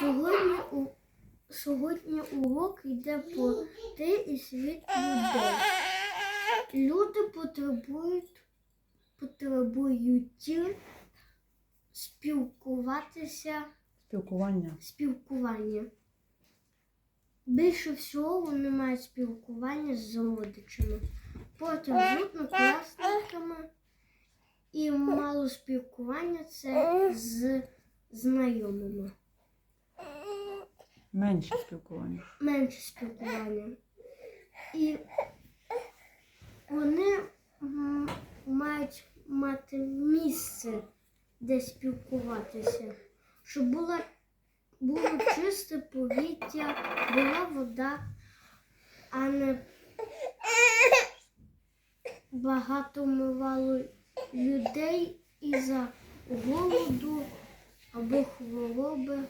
Сьогодні, у... Сьогодні урок йде про ти і світ людей. Люди потребують, потребують спілкуватися, Спілкування. спілкування. Більше всього вони мають спілкування з родичами, потім з однокласниками і мало спілкування це з знайомими. Менше спілкування. менше спілкування. І вони мають мати місце, де спілкуватися, щоб було, було чисте повітря, була вода, а не багато вмивало людей із-за голоду або хвороби.